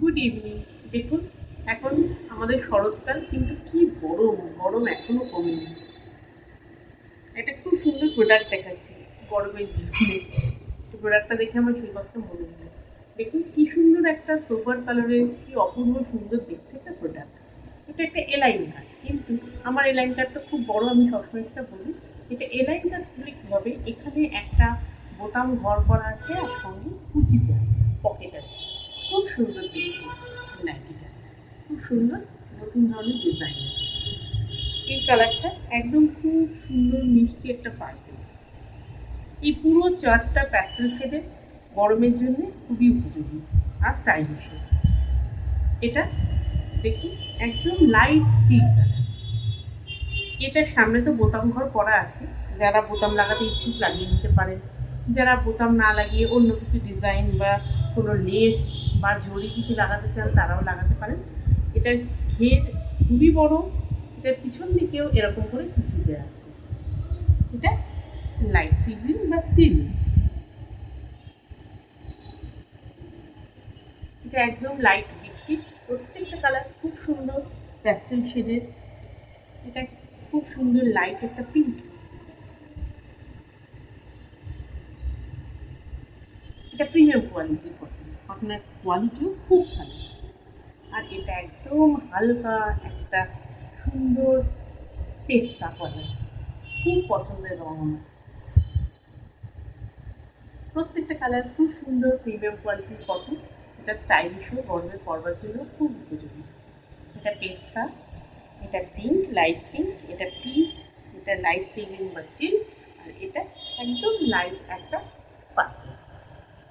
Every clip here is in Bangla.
গুড ইভিনিং দেখুন, এখন আমাদের শরৎকাল, কিন্তু কি গরম গরম এখনও কমেনি। একটা খুব সুন্দর প্রোডাক্ট দেখাচ্ছে, গরমের জীবনে প্রোডাক্টটা দেখে আমার সেই কথা মনে হলো দেখুন, কি সুন্দর একটা সোপার কালারের কি অপূর্ব সুন্দর দেখতে একটা প্রোডাক্ট এটা একটা এলাইন কার্ড কিন্তু আমার এলাইন কার্ড তো খুব বড়, আমি সবসময় এটা বলি। এটা এলাইন কার্ড খুলে কী হবে এখানে একটা বোতাম ঘর করা আছে আর সঙ্গে কুচি পকেট খুব সুন্দর নাইটিটা খুব সুন্দর নতুন ধরনের ডিজাইন। এই কালারটা একদম খুব সুন্দর মিষ্টি একটা পার্পেল। এই পুরো চারটা প্যাস্টেল শেডে গরমের জন্য খুবই উপযোগী আর স্টাইলিশ এটা দেখি একদম লাইট টি এটার সামনে তো বোতাম ঘর করা আছে। যারা বোতাম লাগাতে ইচ্ছুক লাগিয়ে নিতে পারেন। যারা বোতাম না লাগিয়ে অন্য কিছু ডিজাইন বা কোনো লেস বা জড়ি কিছু লাগাতে চান, তারাও লাগাতে পারেন। এটার ঘের খুবই বড়, এটার পিছন দিকেও এরকম করে কুচি দেওয়া আছে। এটা লাইট সিগ্রিন বা টিল এটা একদম লাইট বিস্কিট প্রত্যেকটা কালার খুব সুন্দর প্যাস্টেল শেডের এটা খুব সুন্দর লাইট একটা পিঙ্ক এটা প্রিমিয়াম কোয়ালিটির কটন কটনের কোয়ালিটিও খুব ভালো। আর এটা একদম হালকা একটা সুন্দর পেস্তা কালার খুব পছন্দের রঙ আমার প্রত্যেকটা কালার খুব সুন্দর প্রিমিয়াম কোয়ালিটির কটন এটা স্টাইলিশও গরমে পরবার জন্য খুব উপযোগী। এটা পেস্তা, এটা পিঙ্ক লাইট পিঙ্ক এটা পিচ এটা লাইট সিভিং বা টিল আর এটা একদম লাইট একটা পার্পল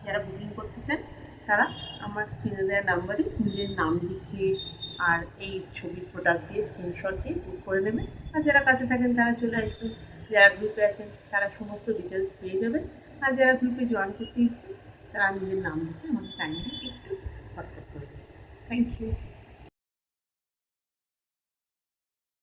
যারা বুকিং করতে চান, তারা আমার স্ক্রিনে দেওয়া নাম্বারে নিজের নাম লিখে আর এই ছবির প্রোডাক্ট দিয়ে স্ক্রিনশট দিয়ে বুক করে নেবেন আর যারা কাছে থাকেন, তারা চলে আসবেন। যারা গ্রুপে আছেন, তারা সমস্ত ডিটেলস পেয়ে যাবেন। আর যারা গ্রুপে জয়েন করতে ইচ্ছুক, তারা নিজের নাম লিখে আমাকে টাইমলি একটু হোয়াটসঅ্যাপ করে দেবেন। Thank you